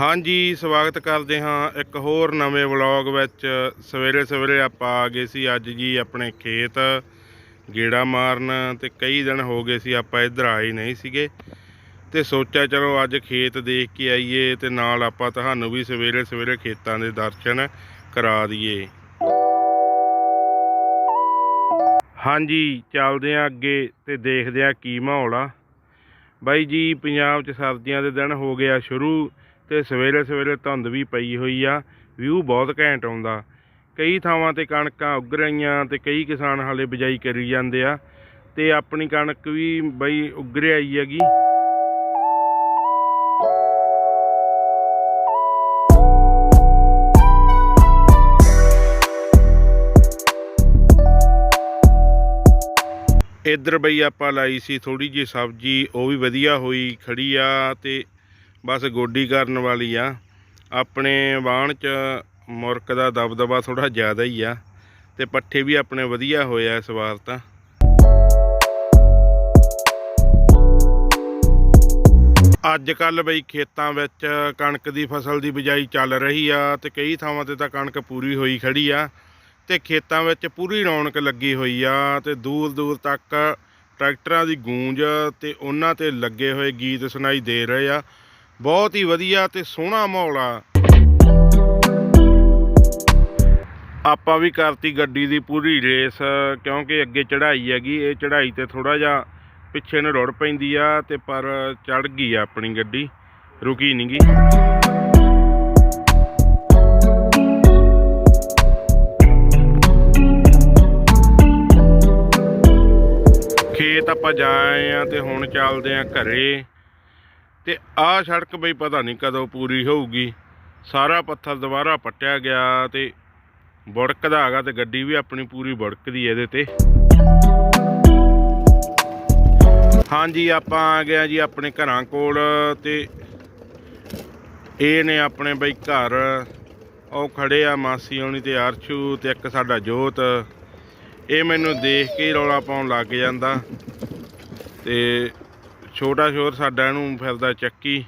ਹਾਂਜੀ, ਸਵਾਗਤ ਕਰਦੇ ਹਾਂ ਇੱਕ ਹੋਰ ਨਵੇਂ ਵਲੌਗ ਵਿੱਚ। ਸਵੇਰੇ ਸਵੇਰੇ ਆਪਾਂ ਆ ਗਏ ਸੀ ਅੱਜ ਜੀ ਆਪਣੇ ਖੇਤ, ਗੇੜਾ ਮਾਰਨ ਤੇ ਕਈ ਦਿਨ ਹੋ ਗਏ ਸੀ ਆਪਾਂ ਇੱਧਰ ਆਏ ਨਹੀਂ ਸੀਗੇ। ਤੇ ਸੋਚਿਆ ਚਲੋ ਅੱਜ ਖੇਤ ਦੇਖ ਕੇ ਆਈਏ ਤੇ ਨਾਲ ਆਪਾਂ ਤੁਹਾਨੂੰ ਵੀ ਸਵੇਰੇ ਸਵੇਰੇ ਖੇਤਾਂ ਦੇ ਦਰਸ਼ਨ ਕਰਾ ਦਈਏ। ਹਾਂਜੀ, ਚੱਲਦੇ ਆਂ ਅੱਗੇ ਤੇ ਦੇਖਦੇ ਆਂ ਕੀ ਮਾਹੌਲ ਆ। ਬਾਈ ਜੀ, ਪੰਜਾਬ 'ਚ ਸਰਦੀਆਂ ਦੇ ਦਿਨ ਹੋ ਗਿਆ ਸ਼ੁਰੂ। ਤੇ ਸਵੇਰੇ ਸਵੇਰੇ ਧੁੰਦ ਵੀ ਪਈ ਹੋਈ ਆ, ਵਿਊ ਬਹੁਤ ਘੈਂਟ ਆਉਂਦਾ। ਕਈ ਥਾਵਾਂ ਤੇ ਕਣਕਾਂ ਉੱਗ ਰਹੀਆਂ ਤੇ ਕਈ ਕਿਸਾਨ ਹਾਲੇ ਬਿਜਾਈ ਕਰੀ ਜਾਂਦੇ ਆ, ਤੇ ਆਪਣੀ ਕਣਕ ਵੀ ਬਈ ਉੱਗ ਰਹੀ ਹੈਗੀ। ਇੱਧਰ ਬਈ ਆਪਾਂ ਲਾਈ ਸੀ ਥੋੜੀ ਜਿਹੀ ਸਬਜ਼ੀ, ਉਹ ਵੀ ਵਧੀਆ ਹੋਈ, ਖੜੀ ਆ ਤੇ ਬਸ ਗੋਡੀ ਕਰਨ ਵਾਲੀ ਆ। ਆਪਣੇ ਵਾਹਣ ਚ ਮੁਰਕ ਦਾ ਦਬਦਬਾ ਥੋੜਾ ਜ਼ਿਆਦਾ ਹੀ ਆ ਤੇ ਪੱਠੇ ਵੀ ਆਪਣੇ ਵਧੀਆ ਹੋਏ ਆ ਇਸ ਵਾਰ ਤਾਂ। ਅੱਜ ਕੱਲ ਬਈ ਖੇਤਾਂ ਵਿੱਚ ਕਣਕ ਦੀ ਫਸਲ ਦੀ ਬਿਜਾਈ ਚੱਲ ਰਹੀ ਆ ਤੇ ਕਈ ਥਾਵਾਂ ਤੇ ਤਾਂ ਕਣਕ ਪੂਰੀ ਹੋਈ ਖੜੀ ਆ ਤੇ ਖੇਤਾਂ ਵਿੱਚ ਪੂਰੀ ਰੌਣਕ ਲੱਗੀ ਹੋਈ ਆ ਤੇ ਦੂਰ ਦੂਰ ਤੱਕ ਟਰੈਕਟਰਾਂ ਦੀ ਗੂੰਜ ਤੇ ਉਹਨਾਂ ਤੇ ਲੱਗੇ ਹੋਏ ਗੀਤ ਸੁਣਾਈ ਦੇ ਰਹੇ ਆ। ਬਹੁਤ ਹੀ ਵਧੀਆ ਤੇ ਸੋਹਣਾ ਮਾਹੌਲ ਆ। ਆਪਾਂ ਵੀ ਕਰਤੀ ਗੱਡੀ ਦੀ ਪੂਰੀ ਰੇਸ, ਕਿਉਂਕਿ ਅੱਗੇ ਚੜ੍ਹਾਈ ਹੈਗੀ, ਇਹ ਚੜ੍ਹਾਈ ਤੇ ਥੋੜਾ ਜਿਹਾ ਪਿੱਛੇ ਨੂੰ ਰੁੜ ਪੈਂਦੀ ਆ ਤੇ ਪਰ ਚੜ ਗਈ ਆ ਆਪਣੀ ਗੱਡੀ, ਰੁਕੀ ਨਹੀਂ ਗੀ। ਖੇਤ ਆਪਾਂ ਜਾਏ ਆਏ ਆ ਤੇ ਹੁਣ ਚੱਲਦੇ ਆ ਘਰੇ। ਤੇ ਆਹ ਸੜਕ ਬਈ ਪਤਾ ਨਹੀਂ ਕਦੋਂ ਪੂਰੀ ਹੋਊਗੀ। ਸਾਰਾ ਪੱਥਰ ਦੁਬਾਰਾ ਪੱਟਿਆ ਗਿਆ ਤੇ ਬੁੜਕਦਾ ਹੈਗਾ ਤੇ ਗੱਡੀ ਵੀ ਆਪਣੀ ਪੂਰੀ ਬੁੜਕਦੀ ਇਹਦੇ ਤੇ। ਹਾਂਜੀ, ਆਪਾਂ ਆ ਗਏ ਆ ਜੀ ਆਪਣੇ ਘਰਾਂ ਕੋਲ ਤੇ ਇਹ ਨੇ ਆਪਣੇ ਬਈ ਘਰ। ਉਹ ਖੜੇ ਆ ਮਾਸੀ ਹੋਣੀ ਤੇ ਅਰਸ਼ੂ ਤੇ ਇੱਕ ਸਾਡਾ ਜੋਤ। ਇਹ ਮੈਨੂੰ ਦੇਖ ਕੇ ਹੀ ਰੌਲਾ ਪਾਉਣ ਲੱਗ ਜਾਂਦਾ ਤੇ ਛੋਟਾ ਸ਼ੋਰ ਸਾਡਾ ਇਹਨੂੰ ਫਿਰਦਾ ਚੱਕੀ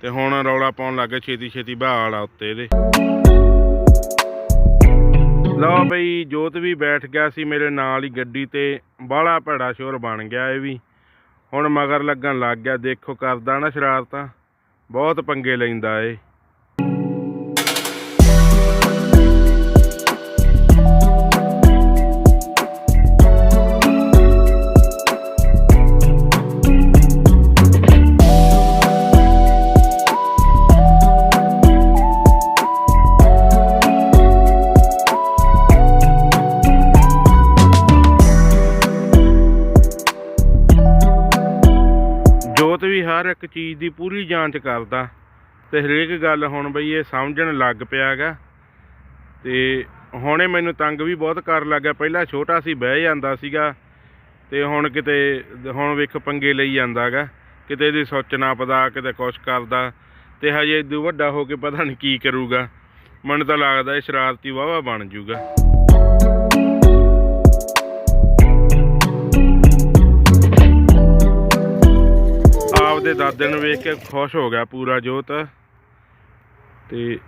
ਤੇ ਹੁਣ ਰੌਲਾ ਪਾਉਣ ਲੱਗ ਗਿਆ ਛੇਤੀ ਛੇਤੀ ਬਹਾਲ ਆ ਉੱਤੇ ਇਹਦੇ। ਲਓ ਬਈ, ਜੋਤ ਵੀ ਬੈਠ ਗਿਆ ਸੀ ਮੇਰੇ ਨਾਲ ਹੀ ਗੱਡੀ ਤੇ। ਬਾਹਲਾ ਭੈੜਾ ਸ਼ੋਰ ਬਣ ਗਿਆ ਇਹ ਵੀ। ਹੁਣ ਮਗਰ ਲੱਗਣ ਲੱਗ ਗਿਆ, ਦੇਖੋ ਕਰਦਾ ਨਾ ਸ਼ਰਾਰਤਾਂ। ਬਹੁਤ ਪੰਗੇ ਲੈਂਦਾ ਏ ਦੀ ਪੂਰੀ ਜਾਂਚ ਕਰਦਾ ਤੇ ਹਰੇਕ ਗੱਲ ਹੁਣ ਬਈ ਇਹ ਸਮਝਣ ਲੱਗ ਪਿਆਗਾ। ਤੇ ਹੁਣੇ ਮੈਨੂੰ ਤੰਗ ਵੀ ਬਹੁਤ ਕਰ ਲੱਗਾ ਪਹਿਲਾਂ ਛੋਟਾ ਸੀ, ਬਹਿ ਜਾਂਦਾ ਸੀਗਾ ਤੇ ਹੁਣ ਕਿਤੇ, ਹੁਣ ਵੇਖ ਪੰਗੇ ਲਈ ਜਾਂਦਾਗਾ। ਕਿਤੇ ਇਹਦੀ ਸੁੱਚ ਨਾ ਪਦਾ, ਕਿਤੇ ਕੁਛ ਕਰਦਾ ਤੇ ਹਜੇ ਇਦੋਂ ਵੱਡਾ ਹੋ ਕੇ ਪਤਾ ਨਹੀਂ ਕੀ ਕਰੂਗਾ। ਮੈਨੂੰ ਤਾਂ ਲੱਗਦਾ ਇਹ ਸ਼ਰਾਰਤੀ ਵਾਵਾ ਬਣ ਜਾਊਗਾ ਆਪਦੇ ਦਾਦੇ ਨੂੰ ਵੇਖ ਕੇ ਖੁਸ਼ ਹੋ ਗਿਆ ਪੂਰਾ ਜੋਤ। ਤੇ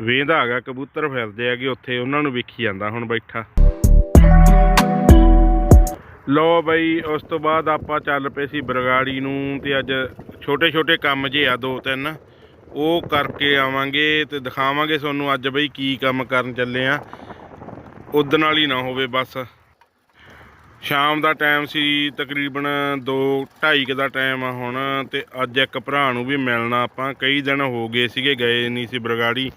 ਵੇਂਦਾ ਹੈਗਾ ਕਬੂਤਰ ਫਿਰਦੇ ਹੈਗੇ ਉੱਥੇ ਉਹਨਾਂ ਨੂੰ ਵੇਖੀ ਜਾਂਦਾ, ਹੁਣ ਬੈਠਾ। ਲੋ ਬਈ, ਉਸ ਤੋਂ ਬਾਅਦ ਆਪਾਂ ਚੱਲ ਪਏ ਸੀ ਬਰਗਾੜੀ ਨੂੰ ਤੇ ਅੱਜ ਛੋਟੇ ਛੋਟੇ ਕੰਮ ਜੇ ਆ ਦੋ ਤਿੰਨ, ਉਹ ਕਰਕੇ ਆਵਾਂਗੇ ਤੇ ਦਿਖਾਵਾਂਗੇ ਤੁਹਾਨੂੰ ਅੱਜ ਬਈ ਕੀ ਕੰਮ ਕਰਨ ਚੱਲੇ ਆ। ਉਦਣ ਵਾਲੀ ਨਾ ਹੋਵੇ ਬਸ। ਸ਼ਾਮ ਦਾ ਟਾਈਮ ਸੀ, ਤਕਰੀਬਨ 2:30 ਦਾ ਟਾਈਮ ਆ ਹੁਣ, ਤੇ ਅੱਜ ਇੱਕ ਭਰਾ ਨੂੰ ਵੀ ਮਿਲਣਾ ਆਪਾਂ। ਕਈ ਦਿਨ ਹੋ ਗਏ ਸੀਗੇ, ਗਏ ਨਹੀਂ ਸੀ ਬਰਗਾੜੀ,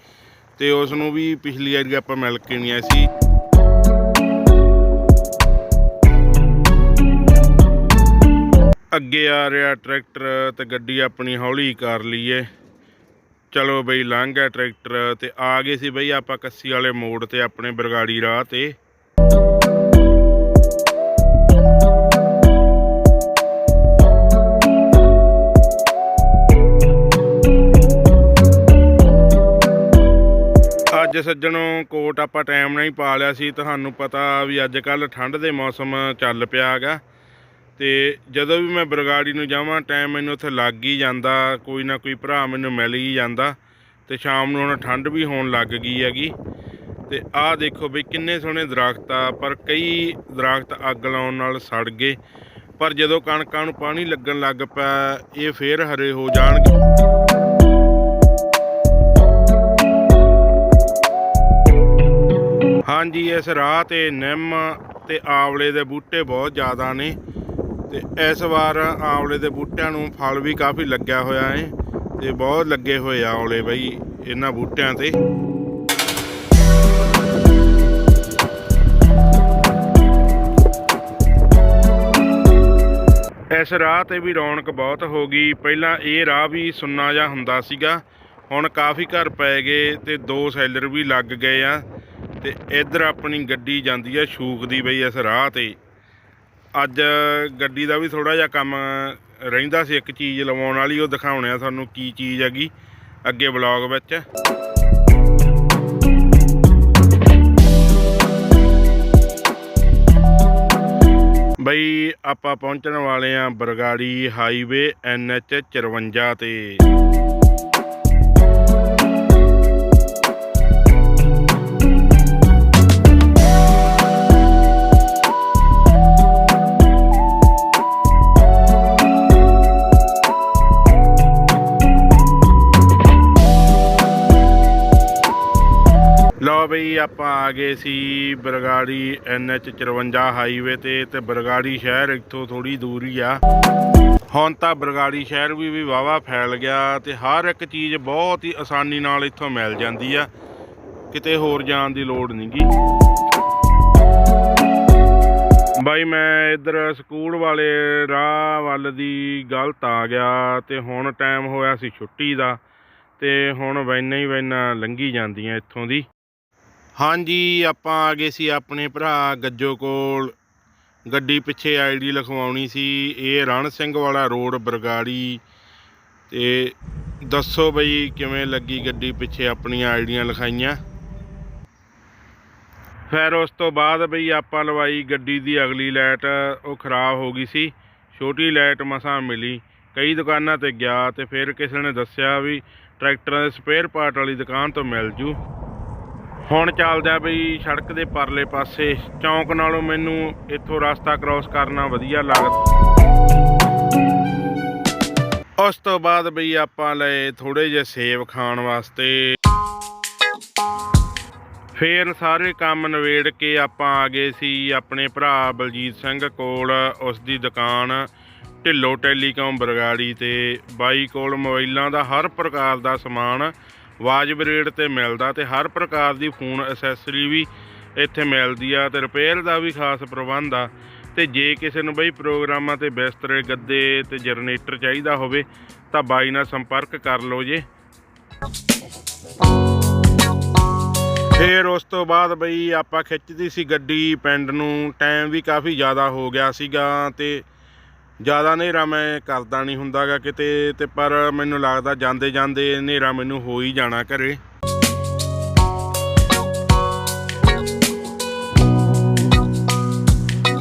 ਤੇ ਉਸ ਨੂੰ ਵੀ ਪਿਛਲੀ ਵਾਰੀ ਆਪਾਂ ਮਿਲ ਕੇ ਨਹੀਂ ਆਏ ਸੀ। ਅੱਗੇ ਆ ਰਿਹਾ ਟਰੈਕਟਰ ਤੇ ਗੱਡੀ ਆਪਣੀ ਹੌਲੀ ਕਰ ਲਈਏ। ਚਲੋ ਬਈ ਲੰਘ ਗਿਆ ਟਰੈਕਟਰ ਤੇ ਆ ਗਏ ਸੀ ਬਈ ਆਪਾਂ ਕੱਸੀ ਵਾਲੇ ਮੋੜ ਤੇ, ਆਪਣੇ ਬਰਗਾੜੀ ਰਾਹ ਤੇ। ਅੱਜ ਸੱਜਣੋ ਕੋਟ ਆਪਾਂ ਟਾਈਮ ਨਾਲ ਹੀ ਪਾ ਲਿਆ ਸੀ, ਤੁਹਾਨੂੰ ਪਤਾ ਵੀ ਅੱਜ ਕੱਲ ਠੰਡ ਦੇ ਮੌਸਮ ਚੱਲ ਪਿਆ ਹੈਗਾ। ਤੇ ਜਦੋਂ ਵੀ ਮੈਂ ਬਰਗਾੜੀ ਨੂੰ ਜਾਵਾਂ, ਟਾਈਮ ਮੈਨੂੰ ਉੱਥੇ ਲੱਗ ਹੀ ਜਾਂਦਾ, ਕੋਈ ਨਾ ਕੋਈ ਭਰਾ ਮੈਨੂੰ ਮਿਲ ਹੀ ਜਾਂਦਾ। ਤੇ ਸ਼ਾਮ ਨੂੰ ਹੁਣ ਠੰਡ ਵੀ ਹੋਣ ਲੱਗ ਗਈ ਹੈਗੀ। ਤੇ ਆਹ ਦੇਖੋ ਵੀ ਕਿੰਨੇ ਸੋਹਣੇ ਦਰਖਤ ਆ, ਪਰ ਕਈ ਦਰਖਤ ਅੱਗ ਲਾਉਣ ਨਾਲ ਸੜ ਗਏ। ਪਰ ਜਦੋਂ ਕਣਕਾਂ ਨੂੰ ਪਾਣੀ ਲੱਗਣ ਲੱਗ ਪਿਆ, ਇਹ ਫੇਰ ਹਰੇ ਹੋ ਜਾਣਗੇ। ਹਾਂਜੀ, ਇਸ ਰਾਹ ਤੇ ਨਿੰਮ ਤੇ ਆਵਲੇ ਦੇ ਬੂਟੇ ਬਹੁਤ ਜ਼ਿਆਦਾ ਨੇ ਤੇ ਇਸ ਵਾਰ ਆਵਲੇ ਦੇ ਬੂਟਿਆਂ ਨੂੰ ਫਲ ਵੀ ਕਾਫੀ ਲੱਗਿਆ ਹੋਇਆ ਹੈ ਤੇ ਬਹੁਤ ਲੱਗੇ ਹੋਏ ਆਵਲੇ ਬਈ ਇਹਨਾਂ ਬੂਟਿਆਂ ਤੇ। ਇਸ ਰਾਹ ਤੇ ਵੀ ਰੌਣਕ ਬਹੁਤ ਹੋ ਗਈ। ਪਹਿਲਾਂ ਇਹ ਰਾਹ ਵੀ ਸੁੰਨਾ ਜਿਹਾ ਹੁੰਦਾ ਸੀਗਾ, ਹੁਣ ਕਾਫੀ ਘਰ ਪੈ ਗਏ ਤੇ ਦੋ ਸੈਲਰ ਵੀ ਲੱਗ ਗਏ ਆ। ਤੇ ਇੱਧਰ ਆਪਣੀ ਗੱਡੀ ਜਾਂਦੀ ਹੈ ਸ਼ੂਕ ਦੀ ਬਈ ਇਸ ਰਾਹ ਤੇ। ਅੱਜ ਗੱਡੀ ਦਾ ਵੀ ਥੋੜਾ ਜਿਹਾ ਕੰਮ ਰਹਿੰਦਾ ਸੀ, ਇੱਕ ਚੀਜ਼ ਲਵਾਉਣ ਵਾਲੀ, ਉਹ ਦਿਖਾਉਣੇ ਆ ਤੁਹਾਨੂੰ ਕੀ ਚੀਜ਼ ਹੈਗੀ ਅੱਗੇ ਵਲੌਗ ਵਿੱਚ। ਬਈ ਆਪਾਂ ਪਹੁੰਚਣ ਵਾਲੇ ਆ ਬਰਗਾੜੀ ਹਾਈਵੇ NH 54 ਤੇ। ਲਓ ਬਈ ਆਪਾਂ ਆ ਗਏ ਸੀ ਬਰਗਾੜੀ NH 54 ਹਾਈਵੇ ਤੇ ਤੇ ਬਰਗਾੜੀ ਸ਼ਹਿਰ ਇੱਥੋਂ ਥੋੜੀ ਦੂਰ ਹੀ ਆ। ਹੁਣ ਤਾਂ ਬਰਗਾੜੀ ਸ਼ਹਿਰ ਵੀ ਵੀ ਵਾਵਾ ਫੈਲ ਗਿਆ ਤੇ ਹਰ ਇੱਕ ਚੀਜ਼ ਬਹੁਤ ਹੀ ਆਸਾਨੀ ਨਾਲ ਇੱਥੋਂ ਮਿਲ ਜਾਂਦੀ ਆ। ਕਿਤੇ ਹੋਰ ਜਾਣ ਦੀ ਲੋੜ ਨਹੀਂਗੀ ਬਾਈ ਮੈਂ ਇੱਧਰ ਸਕੂਲ ਵਾਲੇ ਰਾਹ ਵੱਲ ਦੀ ਗਲਤ ਆ ਗਿਆ ਤੇ ਹੁਣ ਟਾਈਮ ਹੋਇਆ ਸੀ ਛੁੱਟੀ ਦਾ ਤੇ ਹੁਣ ਵੈਨਾਂ ਹੀ ਵੈਨਾਂ ਲੰਘੀ ਜਾਂਦੀਆਂ ਇੱਥੋਂ ਦੀ। ਹਾਂਜੀ, ਆਪਾਂ ਆ ਗਏ ਸੀ ਆਪਣੇ ਭਰਾ ਗੱਜੋ ਕੋਲ। ਗੱਡੀ ਪਿੱਛੇ ਆਈਡੀ ਲਿਖਵਾਉਣੀ ਸੀ, ਇਹ ਰਣ ਸਿੰਘ ਵਾਲਾ ਰੋਡ, ਬਰਗਾੜੀ। ਤੇ ਦੱਸੋ ਬਈ, ਕਿਵੇਂ ਲੱਗੀ ਗੱਡੀ ਪਿੱਛੇ ਆਪਣੀਆਂ ਆਈਡੀਆਂ ਲਿਖਾਈਆਂ? ਫਿਰ ਉਸ ਤੋਂ ਬਾਅਦ ਬਈ ਆਪਾਂ ਲਵਾਈ ਗੱਡੀ ਦੀ ਅਗਲੀ ਲਾਈਟ, ਉਹ ਖਰਾਬ ਹੋ ਗਈ ਸੀ। ਛੋਟੀ ਲਾਈਟ ਮਸਾਂ ਮਿਲੀ। ਕਈ ਦੁਕਾਨਾਂ ਤੇ ਗਿਆ ਤੇ ਫਿਰ ਕਿਸੇ ਨੇ ਦੱਸਿਆ ਵੀ ਟਰੈਕਟਰਾਂ ਦੇ ਸਪੇਅਰ ਪਾਰਟ ਵਾਲੀ ਦੁਕਾਨ ਤੋਂ ਮਿਲ ਜੂ। ਹੁਣ ਚੱਲਦਾ ਬਈ ਸੜਕ ਦੇ ਪਰਲੇ ਪਾਸੇ। ਚੌਂਕ ਨਾਲੋਂ ਮੈਨੂੰ ਇੱਥੋਂ ਰਸਤਾ ਕ੍ਰਾਸ ਕਰਨਾ ਵਧੀਆ ਲੱਗਦਾ। ਉਸ ਤੋਂ ਬਾਅਦ ਬਈ ਆਪਾਂ ਲਏ ਥੋੜੇ ਜਿਹੇ ਸੇਬ ਖਾਣ ਵਾਸਤੇ। ਫੇਰ ਸਾਰੇ ਕੰਮ ਨਵੇੜ ਕੇ ਆਪਾਂ ਆ ਗਏ ਸੀ ਆਪਣੇ ਭਰਾ ਬਲਜੀਤ ਸਿੰਘ ਕੋਲ, ਉਸ ਦੀ ਦੁਕਾਨ ਢਿੱਲੋ ਟੈਲੀਕਾਮ ਬਰਗਾੜੀ ਤੇ। ਬਾਈ ਕੋਲ ਮੋਬਾਈਲਾਂ ਦਾ ਹਰ ਪ੍ਰਕਾਰ ਦਾ ਸਮਾਨ ਵਾਜਬ ਰੇਟ ਤੇ ਮਿਲਦਾ ਤੇ ਹਰ ਪ੍ਰਕਾਰ ਦੀ ਫੋਨ ਐਸੈਸਰੀ ਵੀ ਇੱਥੇ ਮਿਲਦੀ ਆ ਤੇ ਰਿਪੇਅਰ ਦਾ ਵੀ ਖਾਸ ਪ੍ਰਬੰਧ ਆ। ਤੇ ਜੇ ਕਿਸੇ ਨੂੰ ਬਈ ਪ੍ਰੋਗਰਾਮਾਂ ਤੇ ਬਿਸਤਰੇ ਗੱਦੇ ਤੇ ਜਨਰੇਟਰ ਚਾਹੀਦਾ ਹੋਵੇ, ਤਾਂ ਬਾਈ ਨਾਲ ਸੰਪਰਕ ਕਰ ਲਓ ਜੇ। ਫਿਰ ਉਸ ਤੋਂ ਬਾਅਦ ਬਈ ਆਪਾਂ ਖਿੱਚਦੀ ਸੀ ਗੱਡੀ, ਪਿੰਡ ਨੂੰ। ਟਾਈਮ ਵੀ ਕਾਫੀ ਜ਼ਿਆਦਾ ਹੋ ਗਿਆ ਸੀਗਾ ਤੇ ਜ਼ਿਆਦਾ ਹਨੇਰਾ ਮੈਂ ਕਰਦਾ ਨਹੀਂ ਹੁੰਦਾਗਾ ਕਿਤੇ ਤੇ ਪਰ ਮੈਨੂੰ ਲੱਗਦਾ ਜਾਂਦੇ ਜਾਂਦੇ ਹਨੇਰਾ ਮੈਨੂੰ ਹੋ ਹੀ ਜਾਣਾ ਘਰੇ।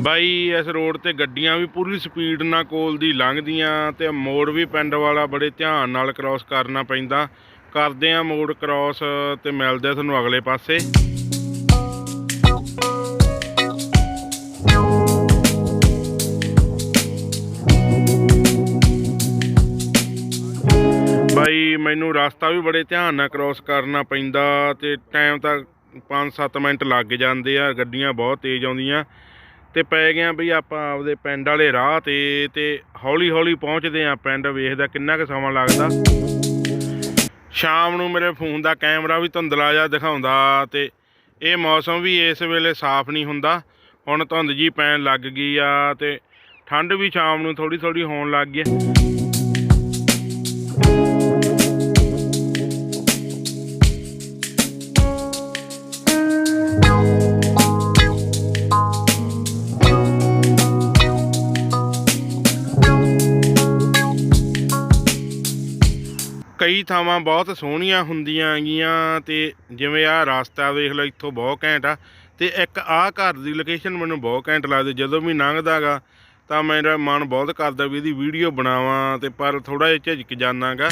ਬਾਈ, ਇਸ ਰੋਡ ਤੇ ਗੱਡੀਆਂ ਵੀ ਪੂਰੀ ਸਪੀਡ ਨਾਲ ਕੋਲ ਦੀ ਲੰਘਦੀਆਂ ਤੇ ਮੋੜ ਵੀ ਪਿੰਡ ਵਾਲਾ ਬੜੇ ਧਿਆਨ ਨਾਲ ਕ੍ਰਾਸ ਕਰਨਾ ਪੈਂਦਾ। ਕਰਦੇ ਆ ਮੋੜ ਕ੍ਰਾਸ ਤੇ ਮਿਲਦੇ ਤੁਹਾਨੂੰ ਅਗਲੇ ਪਾਸੇ। ਬਾਈ, ਮੈਨੂੰ ਰਸਤਾ ਵੀ ਬੜੇ ਧਿਆਨ ਨਾਲ ਕ੍ਰਾਸ ਕਰਨਾ ਪੈਂਦਾ ਤੇ ਟਾਈਮ ਤਾਂ 5-7 ਮਿੰਟ ਲੱਗ ਜਾਂਦੇ ਆ, ਗੱਡੀਆਂ ਬਹੁਤ ਤੇਜ਼ ਆਉਂਦੀਆਂ। ਤੇ ਪੈ ਗਿਆ ਬਈ ਆਪਾਂ ਆਪਦੇ ਪਿੰਡ ਵਾਲੇ ਰਾਹ ਤੇ ਤੇ ਹੌਲੀ ਹੌਲੀ ਪਹੁੰਚਦੇ ਆ ਪਿੰਡ, ਵੇਖਦਾ ਕਿੰਨਾ ਕੁ ਸਮਾਂ ਲੱਗਦਾ। ਸ਼ਾਮ ਨੂੰ ਮੇਰੇ ਫੋਨ ਦਾ ਕੈਮਰਾ ਵੀ ਧੁੰਦਲਾ ਜਿਹਾ ਦਿਖਾਉਂਦਾ ਤੇ ਇਹ ਮੌਸਮ ਵੀ ਇਸ ਵੇਲੇ ਸਾਫ਼ ਨਹੀਂ ਹੁੰਦਾ। ਹੁਣ ਧੁੰਦ ਜੀ ਪੈਣ ਲੱਗ ਗਈ ਆ ਤੇ ਠੰਡ ਵੀ ਸ਼ਾਮ ਨੂੰ ਥੋੜੀ ਥੋੜੀ ਹੋਣ ਲੱਗ ਗਈ ਕਈ ਥਾਵਾਂ ਬਹੁਤ ਸੋਹਣੀਆਂ ਹੁੰਦੀਆਂ ਹੈਗੀਆਂ ਤੇ ਜਿਵੇਂ ਆਹ ਰਸਤਾ ਵੇਖ ਲਓ ਇੱਥੋਂ ਬਹੁਤ ਘੈਂਟ ਆ। ਤੇ ਇੱਕ ਆਹ ਘਰ ਦੀ ਲੋਕੇਸ਼ਨ ਮੈਨੂੰ ਬਹੁਤ ਘੈਂਟ ਲੱਗਦੀ, ਜਦੋਂ ਵੀ ਲੰਘਦਾਗਾ ਤਾਂ ਮੇਰਾ ਮਨ ਬਹੁਤ ਕਰਦਾ ਵੀ ਇਹਦੀ ਵੀਡੀਓ ਬਣਾਵਾਂ ਤੇ ਪਰ ਥੋੜਾ ਜਿਹਾ ਝਿਜਕ ਜਾਣਾਗਾ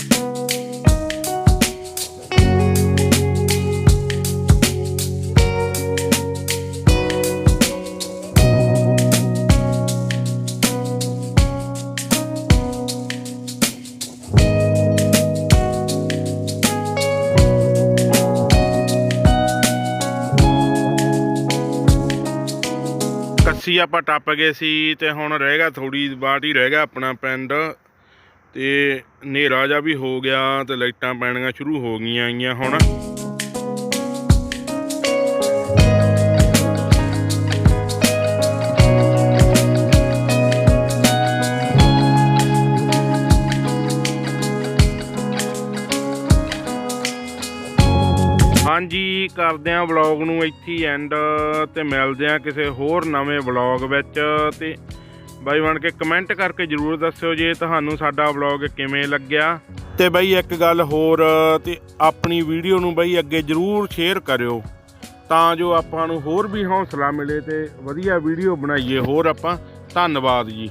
ਕੱਸੀ ਆਪਾਂ ਟੱਪ ਗਏ ਸੀ ਤੇ ਹੁਣ ਰਹਿ ਗਿਆ ਥੋੜੀ ਬਾਟ ਹੀ ਰਹਿ ਗਿਆ ਆਪਣਾ ਪਿੰਡ। ਤੇ ਹਨੇਰਾ ਜਾ ਵੀ ਹੋ ਗਿਆ ਤੇ ਲਾਈਟਾਂ ਪੈਣੀਆਂ ਸ਼ੁਰੂ ਹੋ ਗਈਆਂ ਆਈਆਂ ਹੁਣ। ਹਾਂਜੀ ਕਰਦੇ ਆਂ ਵਲੌਗ ਨੂੰ ਇੱਥੇ ਐਂਡ ਤੇ ਮਿਲਦੇ ਆਂ ਕਿਸੇ ਹੋਰ ਨਵੇਂ ਵਲੌਗ ਵਿੱਚ। ਤੇ ਬਾਈ ਬਣ ਕੇ ਕਮੈਂਟ ਕਰਕੇ ਜਰੂਰ ਦੱਸਿਓ ਜੇ ਤੁਹਾਨੂੰ ਸਾਡਾ ਵਲੌਗ ਕਿਵੇਂ ਲੱਗਿਆ। ਤੇ ਬਾਈ ਇੱਕ ਗੱਲ ਹੋਰ, ਤੇ ਆਪਣੀ ਵੀਡੀਓ ਨੂੰ ਬਾਈ ਅੱਗੇ ਜਰੂਰ ਸ਼ੇਅਰ ਕਰਿਓ। ਤਾਂ ਜੋ ਆਪਾਂ ਨੂੰ ਹੋਰ ਵੀ ਹੌਸਲਾ ਮਿਲੇ ਤੇ ਵਧੀਆ ਵੀਡੀਓ ਬਣਾਈਏ। ਹੋਰ ਆਪਾਂ, ਧੰਨਵਾਦ ਜੀ।